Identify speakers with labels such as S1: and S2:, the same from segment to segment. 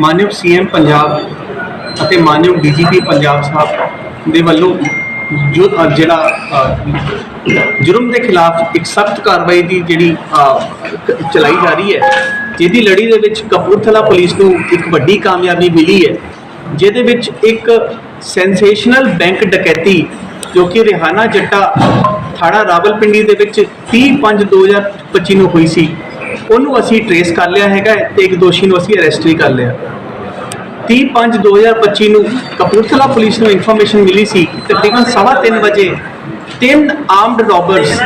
S1: ਮਾਨਯੋਗ ਸੀਐਮ ਪੰਜਾਬ ਅਤੇ ਮਾਨਯੋਗ ਡੀਜੀਪੀ ਪੰਜਾਬ ਸਾਹਿਬ ਦੇ ਵੱਲੋਂ ਜੋ ਜਿਹੜਾ ਜੁਰਮ ਦੇ ਖਿਲਾਫ ਇੱਕ ਸਖਤ ਕਾਰਵਾਈ ਦੀ ਜਿਹੜੀ ਚਲਾਈ ਜਾ ਰਹੀ ਹੈ, ਜਿਹਦੀ ਲੜੀ ਦੇ ਵਿੱਚ ਕਪੂਰਥਲਾ ਪੁਲਿਸ ਨੂੰ ਇੱਕ ਵੱਡੀ ਕਾਮਯਾਬੀ ਮਿਲੀ ਹੈ, ਜਿਹਦੇ ਵਿੱਚ ਇੱਕ ਸੈਂਸੇਸ਼ਨਲ ਬੈਂਕ ਡਕੈਤੀ ਜੋ ਕਿ ਰਿਹਾਨਾ ਜੱਟਾ ਥਾਣਾ ਰਾਵਲਪਿੰਡੀ ਦੇ ਵਿੱਚ 30/5/2025 ਨੂੰ ਹੋਈ ਸੀ ਉਹਨੂੰ ਅਸੀਂ ਟਰੇਸ ਕਰ ਲਿਆ ਹੈਗਾ ਹੈ ਤੇ ਇੱਕ ਦੋਸ਼ੀ ਨੂੰ ਅਸੀਂ ਅਰੈਸਟ ਵੀ ਕਰ ਲਿਆ। 30/5/2025 ਨੂੰ ਕਪੂਰਥਲਾ ਪੁਲਿਸ ਨੂੰ ਇਨਫੋਰਮੇਸ਼ਨ ਮਿਲੀ ਸੀ ਕਿ ਤਕਰੀਬਨ 3:30 ਵਜੇ ਤਿੰਨ ਆਰਮਡ ਰੋਬਰਸ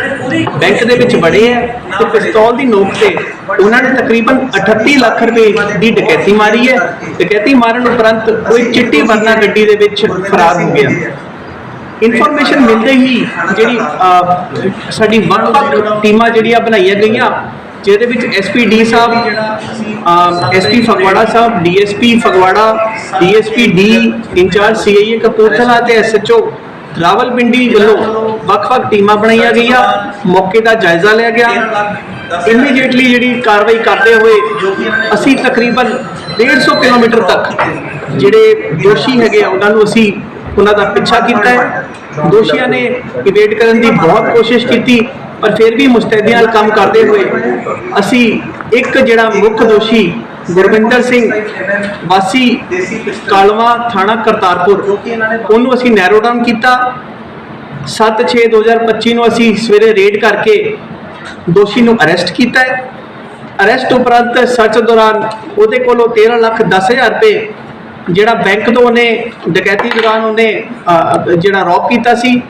S1: ਬੈਂਕ ਦੇ ਵਿੱਚ ਵੜੇ ਹੈ ਤੇ ਪਿਸਤੌਲ ਦੀ ਨੋਕ ਤੇ ਉਹਨਾਂ ਨੇ ਤਕਰੀਬਨ 38 ਲੱਖ ਰੁਪਏ ਦੀ ਡਕੈਤੀ ਮਾਰੀ ਹੈ। ਡਕੈਤੀ ਮਾਰਨ ਉਪਰੰਤ ਕੋਈ ਚਿੱਟੀ ਵਰਨਾ ਗੱਡੀ ਦੇ ਵਿੱਚ ਫਰਾਰ ਹੋ ਗਿਆ। ਇਨਫੋਰਮੇਸ਼ਨ ਮਿਲਦੇ ਹੀ ਜਿਹੜੀ ਸਾਡੀ ਵੱਖ-ਵੱਖ ਟੀਮਾਂ ਜਿਹੜੀਆਂ ਬਣਾਈਆਂ ਗਈਆਂ ਜਿਹਦੇ ਵਿੱਚ ਐਸਪੀ ਡੀ ਸਾਹਿਬ SP Phagwara Sahib DSP Phagwara DSP D in charge CIA Kapurthala ਤੇ ਐਸਐਚਓ ਰਾਵਲਪਿੰਡੀ ਵੱਲੋਂ ਵੱਖ-ਵੱਖ ਟੀਮਾਂ ਬਣਾਈਆਂ ਗਈਆਂ। ਮੌਕੇ ਦਾ ਜਾਇਜ਼ਾ ਲਿਆ ਗਿਆ। ਇਮੀਡੀਏਟਲੀ ਜਿਹੜੀ ਕਾਰਵਾਈ ਕਰਦੇ ਹੋਏ ਅਸੀਂ ਤਕਰੀਬਨ 150 ਕਿਲੋਮੀਟਰ ਤੱਕ ਜਿਹੜੇ ਦੋਸ਼ੀ ਹੈਗੇ ਆ, ਉਹਨਾਂ ਨੂੰ ਅਸੀਂ ਉਹਨਾਂ ਦਾ ਪਿੱਛਾ ਕੀਤਾ ਹੈ। ਦੋਸ਼ੀਆਂ ਨੇ ਇਵੇਟ ਕਰਨ ਦੀ ਬਹੁਤ ਕੋਸ਼ਿਸ਼ ਕੀਤੀ। ਪਰ ਫਿਰ ਵੀ ਮੁਸਤੈਦੀ ਨਾਲ ਕੰਮ ਕਰਦੇ ਹੋਏ ਅਸੀਂ ਇੱਕ ਜਿਹੜਾ ਮੁੱਖ ਦੋਸ਼ੀ ਗੁਰਵਿੰਦਰ ਸਿੰਘ ਵਾਸੀ ਕਾਲਵਾ ਥਾਣਾ ਕਰਤਾਰਪੁਰ, ਉਹਨੂੰ ਅਸੀਂ ਨੈਰੋ ਡਾਊਨ ਕੀਤਾ। 7/6/2025 ਨੂੰ ਅਸੀਂ ਸਵੇਰੇ ਰੇਡ ਕਰਕੇ ਦੋਸ਼ੀ ਨੂੰ ਅਰੈਸਟ ਕੀਤਾ ਹੈ। ਅਰੈਸਟ ਉਪਰੰਤ ਸਰਚ ਦੌਰਾਨ ਉਹਦੇ ਕੋਲੋਂ 13 ਲੱਖ 10 ਹਜ਼ਾਰ ਰੁਪਏ ਜਿਹੜਾ ਬੈਂਕ ਤੋਂ ਉਹਨੇ, ਡਕੈਤੀ ਦੌਰਾਨ ਉਹਨੇ ਜਿਹੜਾ ਰੌਬ ਕੀਤਾ ਸੀ।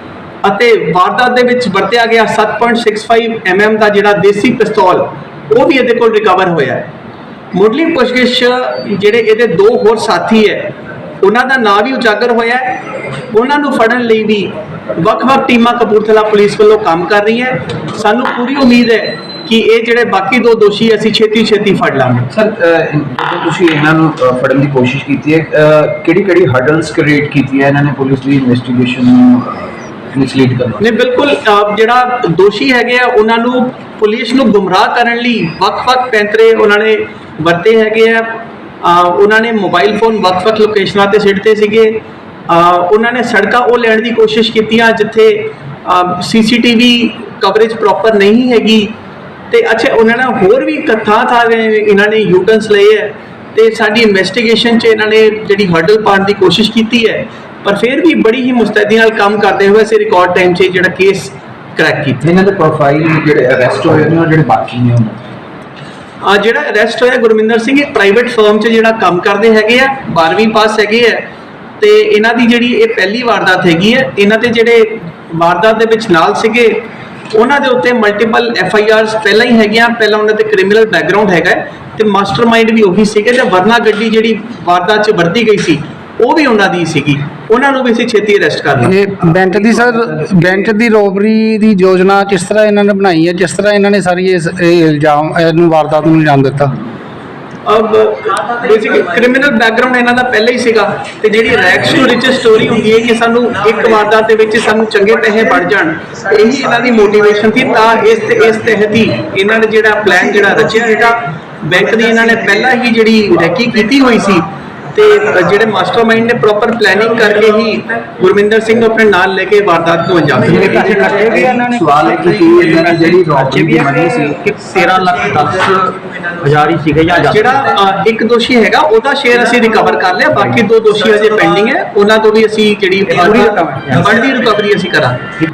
S1: ਅਤੇ ਵਾਰਦਾਤ ਦੇ ਵਿੱਚ ਵਰਤਿਆ ਗਿਆ 7.65 mm ਦਾ ਜਿਹੜਾ ਦੇਸੀ ਪਿਸਤੌਲ, ਉਹ ਵੀ ਇਹਦੇ ਕੋਲ ਰਿਕਵਰ ਹੋਇਆ ਹੈ। ਮੁੱਢਲੀ ਪੁੱਛਗਿੱਛ ਜਿਹੜੇ ਇਹਦੇ ਦੋ ਹੋਰ ਸਾਥੀ ਹੈ, ਉਹਨਾਂ ਦਾ ਨਾਂ ਵੀ ਉਜਾਗਰ ਹੋਇਆ ਹੈ। ਉਹਨਾਂ ਨੂੰ ਫੜਨ ਲਈ ਵੀ ਵੱਖ-ਵੱਖ ਟੀਮਾਂ ਕਪੂਰਥਲਾ ਪੁਲਿਸ ਵੱਲੋਂ ਕੰਮ ਕਰ ਰਹੀਆਂ ਸਾਨੂੰ ਪੂਰੀ ਉਮੀਦ ਹੈ ਕਿ ਇਹ ਜਿਹੜੇ ਬਾਕੀ ਦੋ ਦੋਸ਼ੀ ਅਸੀਂ ਛੇਤੀ ਛੇਤੀ ਫੜ ਲਾਂਗੇ।
S2: ਸਰ ਜਦੋਂ ਤੁਸੀਂ ਇਹਨਾਂ ਨੂੰ ਫੜਨ ਦੀ ਕੋਸ਼ਿਸ਼ ਕੀਤੀ ਹੈ ਕਿਹੜੀ ਕਿਹੜੀ ਹਰਡਲਸ ਕ੍ਰੀਏਟ ਕੀਤੀ ਹੈ ਇਹਨਾਂ ਨੇ ਪੁਲਿਸ ਦੀ ਇਨਵੈਸਟੀਗੇਸ਼ਨ ਨੂੰ? ਮਿਸਲੀਡ ਕਰਨ।
S1: ਨੇ ਬਿਲਕੁਲ ਅਹ, ਜਿਹੜਾ ਦੋਸ਼ੀ ਹੈਗੇ ਆ ਉਹਨਾਂ ਨੂੰ ਪੁਲਿਸ ਨੂੰ ਗੁੰਮਰਾਹ ਕਰਨ ਲਈ ਵੱਖ-ਵੱਖ ਪੈਂਤਰੇ ਉਹਨਾਂ ਨੇ ਵਰਤੇ ਹੈਗੇ ਆ। ਅਹ, ਉਹਨਾਂ ਨੇ ਮੋਬਾਈਲ ਫੋਨ ਵੱਖ-ਵੱਖ ਲੋਕੇਸ਼ਨਾਂ ਤੇ ਸਿੱਟਦੇ ਸੀਗੇ। ਅਹ, ਉਹਨਾਂ ਨੇ ਸੜਕਾਂ ਉਹ ਲੈਣ ਦੀ ਕੋਸ਼ਿਸ਼ ਕੀਤੀਆਂ ਜਿੱਥੇ ਸੀਸੀਟੀਵੀ ਕਵਰੇਜ ਪ੍ਰੋਪਰ ਨਹੀਂ ਹੈਗੀ। ਤੇ ਅੱਛਾ ਉਹਨਾਂ ਨੇ ਹੋਰ ਵੀ ਕਥਾ ਥਾਂ ਇਹਨਾਂ ਨੇ ਯੂਟਨਸ ਲਏ ਹੈ ਤੇ ਸਾਡੀ ਇਨਵੈਸਟੀਗੇਸ਼ਨ 'ਚ ਇਹਨਾਂ ਨੇ ਜਿਹੜੀ ਹਰਡਲ ਪਾਉਣ ਦੀ ਕੋਸ਼ਿਸ਼ ਕੀਤੀ ਹੈ ਪਰ ਫਿਰ ਵੀ ਬੜੀ ਹੀ ਮੁਸਤੈਦੀ ਨਾਲ ਕੰਮ ਕਰਦੇ ਹੋਏ ਅਸੀਂ ਰਿਕਾਰਡ ਟਾਈਮ 'ਚ ਇਹ ਜਿਹੜਾ ਕੇਸ ਕਰੈਕ ਕੀਤਾ।
S2: ਇਹਨਾਂ ਦੇ ਪ੍ਰੋਫਾਈਲ ਜਿਹੜੇ ਅਰੈਸਟ ਹੋਏ ਨੇ ਉਹ ਜਿਹੜੇ ਬਾਕੀ ਨੇ ਉਹਨਾਂ
S1: ਆ ਜਿਹੜਾ ਅਰੈਸਟ ਹੋਇਆ ਗੁਰਮਿੰਦਰ ਸਿੰਘ ਇਹ ਪ੍ਰਾਈਵੇਟ ਫਰਮ 'ਚ ਜਿਹੜਾ ਕੰਮ ਕਰਦੇ ਹੈਗੇ ਆ 12ਵੀਂ ਪਾਸ ਹੈਗੇ ਆ ਤੇ ਇਹਨਾਂ ਦੀ ਜਿਹੜੀ ਇਹ ਪਹਿਲੀ ਵਾਰਦਾਤ ਹੈਗੀ ਹੈ ਇਹਨਾਂ ਦੇ ਜਿਹੜੇ ਵਾਰਦਾਤ ਦੇ ਵਿੱਚ ਨਾਲ ਸੀਗੇ ਉਹਨਾਂ ਦੇ ਉੱਤੇ ਮਲਟੀਪਲ ਐਫ ਆਈ ਆਰਸ ਪਹਿਲਾਂ ਹੀ ਹੈਗੀਆਂ ਪਹਿਲਾਂ ਉਹਨਾਂ ਤੇ ਕ੍ਰਿਮੀਨਲ ਬੈਕਗ੍ਰਾਉਂਡ ਹੈਗਾ ਤੇ ਮਾਸਟਰਮਾਈਂਡ ਵੀ ਉਹੀ ਸੀਗੇ ਤੇ ਵਰਨਾ ਗੱਡੀ ਜਿਹੜੀ ਵਾਰਦਾਤ 'ਚ ਵਰਤੀ ਗਈ ਸੀ ਉਹ ਵੀ ਉਹਨਾਂ ਦੀ ਸੀਗੀ। ਉਹਨਾਂ ਨੂੰ ਵੀ ਅਸੀਂ ਛੇਤੀ ਅਰੈਸਟ ਕਰ ਲਾਂਗੇ।
S3: ਇਹ ਬੈਂਕ ਦੀ ਸਰ ਬੈਂਕ ਦੀ ਰੋਬਰੀ ਦੀ ਯੋਜਨਾ ਕਿਸ ਤਰ੍ਹਾਂ ਇਹਨਾਂ ਨੇ ਬਣਾਈ ਹੈ? ਜਿਸ ਤਰ੍ਹਾਂ ਇਹਨਾਂ ਨੇ ਸਾਰੀ ਇਸ ਇਹ ਇਲਜ਼ਾਮ ਇਹਨੂੰ ਵਾਰਦਾਤ ਨੂੰ ਇਲਜ਼ਾਮ ਦਿੱਤਾ?
S1: ਅਬ ਬੇਸਿਕਲੀ ਕ੍ਰਿਮੀਨਲ ਬੈਕਗ੍ਰਾਉਂਡ ਇਹਨਾਂ ਦਾ ਪਹਿਲਾਂ ਹੀ ਸੀਗਾ ਤੇ ਜਿਹੜੀ ਰੈਕਸ ਟੂ ਰਿਚ ਸਟੋਰੀ ਹੁੰਦੀ ਹੈ ਕਿ ਸਾਨੂੰ ਇੱਕ ਵਾਰਦਾਤ ਦੇ ਵਿੱਚ ਸਾਨੂੰ ਚੰਗੇ ਪੈਸੇ ਬਣ ਜਾਣ ਇਹੀ ਇਹਨਾਂ ਦੀ ਮੋਟੀਵੇਸ਼ਨ ਸੀ ਤਾਂ ਇਸ ਤੇ ਇਸ ਤਹਿਤ ਹੀ ਇਹਨਾਂ ਨੇ ਜਿਹੜਾ ਪਲਾਨ ਜਿਹੜਾ ਰਚਿਆ ਹੈਗਾ ਬੈਂਕ ਦੀ ਇਹਨਾਂ ਨੇ ਪਹਿਲਾਂ ਹੀ ਜਿਹੜੀ ਰੈਕੀ ਕੀਤੀ ਹੋਈ ਸੀ ਤੇ ਜਿਹੜੇ ਮਾਸਟਰਮਾਈਂਡ ਨੇ ਪ੍ਰੋਪਰ ਪਲੈਨਿੰਗ ਕਰਕੇ ਹੀ ਗੁਰਮਿੰਦਰ ਸਿੰਘ ਨੂੰ ਆਪਣੇ ਨਾਲ ਲੈ ਕੇ ਵਾਰਦਾਤ ਨੂੰ ਅੰਜਾਮ ਦਿੱਤਾ।
S2: ਸਵਾਲ ਹੈ ਕਿ ਕੀ ਇਹਨਾਂ ਦੀ ਜਿਹੜੀ ਰੌਬਰੀ ਦੀ ਮਨੀ ਸੀ
S4: ਕਿ 13 ਲੱਖ 10 ਹਜ਼ਾਰ ਹੀ ਸੀਗੇ ਜਾਂ?
S1: ਜਿਹੜਾ ਇੱਕ ਦੋਸ਼ੀ ਹੈਗਾ ਉਹਦਾ ਸ਼ੇਅਰ ਅਸੀਂ ਰਿਕਵਰ ਕਰ ਲਿਆ ਬਾਕੀ ਦੋ ਦੋਸ਼ੀ ਅਜੇ ਪੈਂਡਿੰਗ ਹੈ ਉਹਨਾਂ ਤੋਂ ਵੀ ਅਸੀਂ ਜਿਹੜੀ ਬਣਦੀ ਰਿਕਵਰੀ ਅਸੀਂ ਕਰਾਂਗੇ।